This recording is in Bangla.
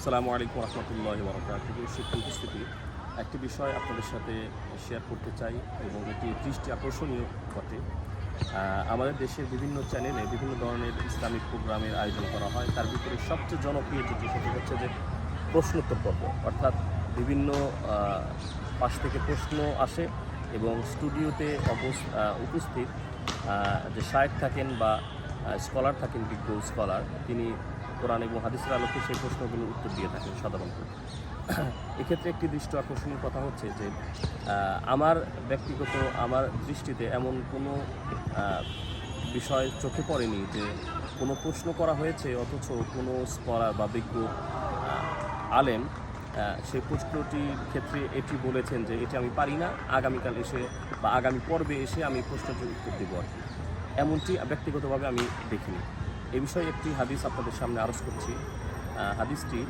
আসসালামু আলাইকুম রহমতুল্লাহ বরকাতুহ। শিক্ষা উপস্থিতি একটি বিষয় আপনাদের সাথে শেয়ার করতে চাই এবং এটি দৃষ্টি আকর্ষণীয় বটে। আমাদের দেশের বিভিন্ন চ্যানেলে বিভিন্ন ধরনের ইসলামিক প্রোগ্রামের আয়োজন করা হয়। তার ভিতরে সবচেয়ে জনপ্রিয় যেটি, সেটি হচ্ছে যে প্রশ্নোত্তর পর্ব। অর্থাৎ বিভিন্ন পাশ থেকে প্রশ্ন আসে এবং স্টুডিওতে উপস্থিত যে শায়েক থাকেন বা স্কলার থাকেন বিজ্ঞ স্কলার, তিনি কোরআন এবং হাদিসের আলোকে সেই প্রশ্নগুলোর উত্তর দিয়ে থাকেন সাধারণত। এক্ষেত্রে একটি দৃষ্ট আকর্ষণীয় কথা হচ্ছে যে আমার ব্যক্তিগত আমার দৃষ্টিতে এমন কোনো বিষয় চোখে পড়েনি যে কোনো প্রশ্ন করা হয়েছে অথচ কোনো স্কলার বা বিজ্ঞ আলেম সেই প্রশ্নটির ক্ষেত্রে এটি বলেছেন যে এটি আমি পারি না, আগামীকাল এসে বা আগামী পর্বে এসে আমি প্রশ্নটির উত্তর দেবো। আর কি এমনটি ব্যক্তিগতভাবে আমি দেখিনি। এ বিষয়ে একটি হাদিস আপনাদের সামনে আরজ করছি। হাদিসটি